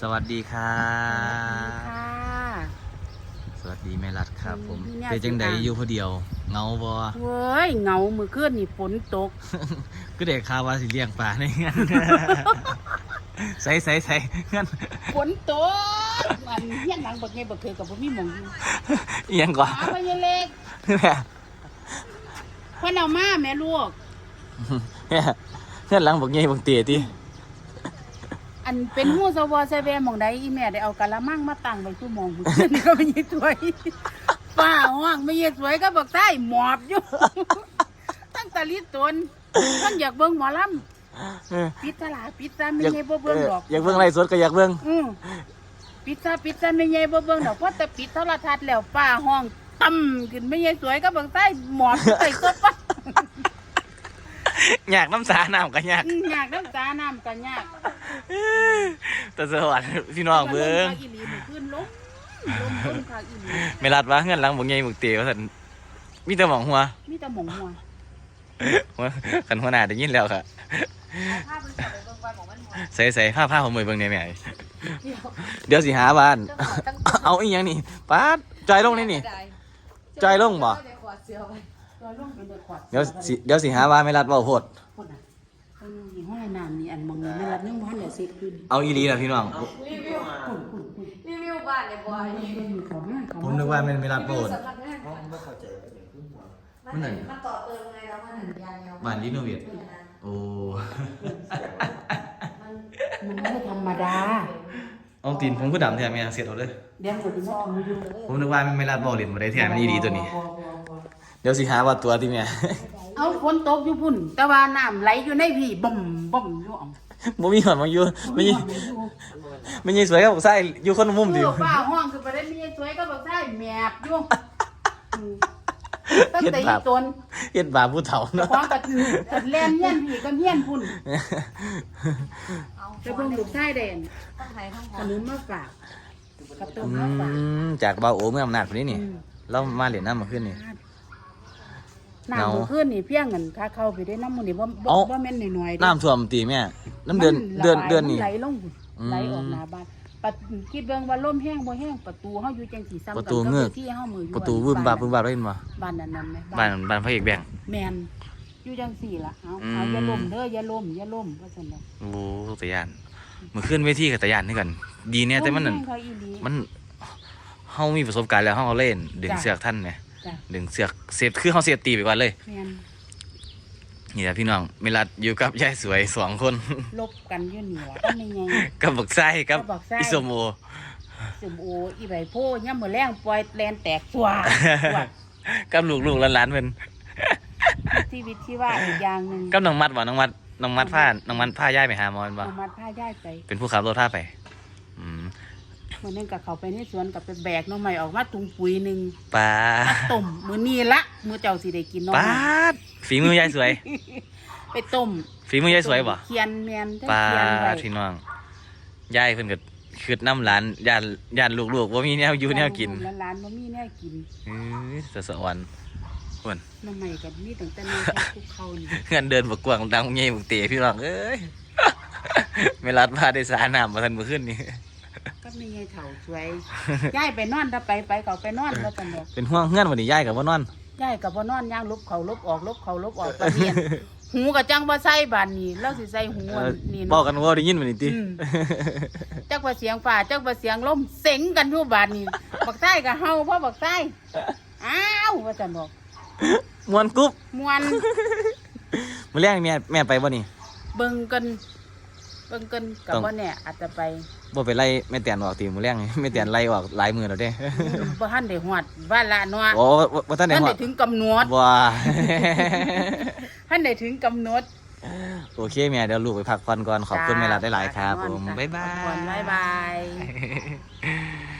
สวัสดีครัค่ะบสวัสดีแม่รัดครับ ผมอืมเนี่ย เป็นจังใดสิอะอยู่ผู้เดียวเงาบ่เว้ยเหงามือคืนนี่ฝนตก ก็เด็กข่าวว่าสิเลี้ยงปลาในงั้นใส่ใส่ใส่งั้นฝนตกมันเฮียนหลังบักไงบักเคยกับบ่มีหมองอยู่เอียงก่อนหาไปยังเล็กแม่เพิ่นเอามาแม่ลูกแม่เพื่อนหลังบอกไงบอกเตี๋ยที่ อันเป็นหู้สวอใส่แวหมองใดอีแม่ได้เอากะละมังมาตั้งไว้ชั่วโมงมื้อคืนก็ไม่ยิสวยป้าห้องไม่ยิสวยก็บอกใต้หมอบอยู่ตั้งแตะลิตนเพิ่นอยากเบิ่งหมอลำเออปิดตลาดปิดซะไม่ใช่บ่เบิ่งดอกอยากเบิ่งไรสดก็อยากเบิ่งอืมปิดซะปิดซะไม่ใหญ่บ่เบิ่งดอกเพราะแต่ปิดโทรทัศน์แล้วป้าห้องต่ำขึ้นไม่ใหญ่สวยก็เบิ่งใต้หมอนใส่ซบปะอยากน้ำสาน้ำก็อยากอืมยากน้ำตาน้ำกันยาก แต่สวัสดีพี่น้องเบิ่งลมพาอีหลีมันขึ้นลมลมต้นพาอีหลีไม่รัดว่าเงื่อนหลังบอกไงบอกเตี๋ยว่าสันมีแต่หมองหัวมีแต่หมองหัวหัวขันหัวหน้าได้ยินแล้วค่ะเอาผ้ามันใส่ไปเบิ่งว่าของมันหมดใส่ใส่ผ้าผ้าของมือเบิ่งในแม่เดี๋ยวเดี๋ยวสิหาบ้านตั้งตั้งเอาอีกอย่างนี่ป้าดจอยลงนี่นี่จอยลงบ่ตัวลงเป็นเด็กขวดเดี๋ยวสิเดี๋ยวสิหาบ้านไม่รัดเว่าโพด เสร็จขึ้นเอาอีหลีนะพี่น้อง รีวิวพุ่นพุ่นพุ่นรีวิวบ้านเลยบอยเพิ่นมีของมาของผมนึกว่ามันไม่รัดโพดสำนักงานก่อนมันนั่นมันต่อเติมไงแล้วมันหนึ่งยางเดียวบ้านรีโนเวทโอ้มันไม่ธรรมดาเอาตีนผมก็ดำแท้แม่เสียดเอาเลย เดี๋ยวผมจะมาดูอยู่ผมนึกว่ามันไม่รัดบ่เล่นบ่ได้แท้มันอีหลีตัวนี้ เดี๋ยวสิหาว่าตัวที่แม่เอาฝนตกอยู่พุ่น แต่ว่าน้ำไหลอยู่ในพี่บ่มบ่มอยู่อ่อง บ่มีหอนมาอยู่ไม่ยิไม่ยิสวยกับบอกไส้อยู่คนละมุมเอดิอป้าห้องคือประเด็นนี้สวยก็บอกใช่แมบอยู่อืมตั้งแต่อีตนเฮ็ดบาปผู้เฒ่าเจ้าเนาะของก็คือกัดแล่นเฮียนพี่กับเฮียนพุ่นเอาจะเบิ่งลูกชายแดนทั้งไทยทั้งหขอมนมมาฝากกับต้มอืมาฝาก มจากบ่าวโอเมื่ออำนาจคนนี้นี่อืม เรามาเล่นน้ำมาขึ้นนี่ น้ำเนามื้อคืนนี่เพียงเงินค่าเข้าไปได้น้ำมื้อนี่บ่บ่เอ้า บ่แม่นน้อยๆเด้น้ำท่วมตีแม่น้ำเดือนมัเดือนระบายเดือนนี่ มัไหลลงพุ่นอืมไหลออกหน้าบ้านปัดคิดเบิ่งว่าลมแห้งบ่แห้งประตูเฮาอยู่จังสีซ้ำประกันตูกับเงือก ที่เฮามืออยู่ประตูวึมบาบวึมบาบได้ยินบ่บ้านนั้นนั่นไหมบ้านบ้านพระเอกแบงค์ แมนอยู่จังสี่ล่ะเอาอืมเอาอย่าล้มเด้ออย่าล้มอย่าล้มว่าซั่นเด้อโอ้ตะยานมือขึ้นเวทีกับตะยานนี่กัน ดีเนี่ยแต่มันนั่นลแห้งเขาอีหลี มันเฮามีประสบการณ์แล้วเฮาเอาเล่นดึงจ้ะ เสือกท่านไหม จ้ะ ดึงเสือกเสียบคือเฮาเสียบตีไปก่อนเลย แมนนี่แหละพี่น้องเมลัดอยู่กับยายสวยสองคน ลบกันอยู่นี่ล่ะก็ไม่ไง กับบักไส้กับกับบักไส้ อิสมโอ สมโออีใบโพย่ำมื้อแรงปล่อยแลนแตกตัวตัวกับลูกๆหลานๆเพิ่นชีวิตชีว่าอีกอย่างหนึงกับน้องมัดบ่น้องมัดน้องมัดพาน้องมัดพายายไปหาหมอแม่นบ่เอามาพาย้ายไปเป็นผู้ขับรถพาไปอืม มื้อนึงก็เข้าไปในสวนก็ไปแบกหน้องใหม่ออกมาถุงปุ๋ยหนึงปามาต้มมื้อนี้ละมื้อเจ้าสิได้กินหน้องปาดฝีมือยายสวย ไปต้มฝีมือยายสวยบ่เคียนแม่นทั้งปาเคียนไว้ดพี่น้องยายเพิ่นก็คืดน้ำหลานย่านย่านลูกๆว่ามีแนวอยู่แนวกินร้านๆบ่มีแนวกินเอ้ยสะสะออนเพิ่นน้ำใหม่กับมีตั้งแต่ในคุกเขานี่เงินเดินบกกวางดังเงี้ยบกเตะพี่น้องเอ้ยไม่รัดพาได้สาน้ำมาทันเมื่อคืนนี้ ก็มีไงเถ่าสวยย้ายไปนอนถ้าไปไปเขาไปนอนแล้วกันบอกเป็นห่วงเงื่อนวันนี้ย่ายกับว่านอน ย้ายกับว่านอนย่างลบเขาลบออกลบเขาลบออกปะเนียนหูกับจังว่าใส่บานนี่เราสิใส่หูเออัอนนี่บอกเนาะกันว่าได้ยินวันนี้ติอืมจักว่าเสียงฝ่าจักว่าเสียงลมเส็งกันทุกบานนี่บักใต้กับเฮาเพราะบักใต้อ้าวว่าจันบอกมวนกรุ๊บมวนมื่อแรกแม่แม่ไปบ่นี่เบิ่งกัน เบิ่งกันกับต้องว่าเนี่ยอาจจะไปบ่ไปไล่แม่แตนออกตีมื่อแรกนี่แม่แตนไล่ออกหลายมือแล้วเด้บ่ทันได้ฮอดบ้านละเนาะโอ้ว่าว่าท่านไหนท่านหัวได้ถึงกำหนดว้าท่านได้ถึงกำหนดโอเคแม่เดี๋ยวลูกไปพักผ่อนก่อนขอบคุณแม่รัดได้หลายๆครับผมจ้บ๊ายบาขอบคุณบ๊ายบายย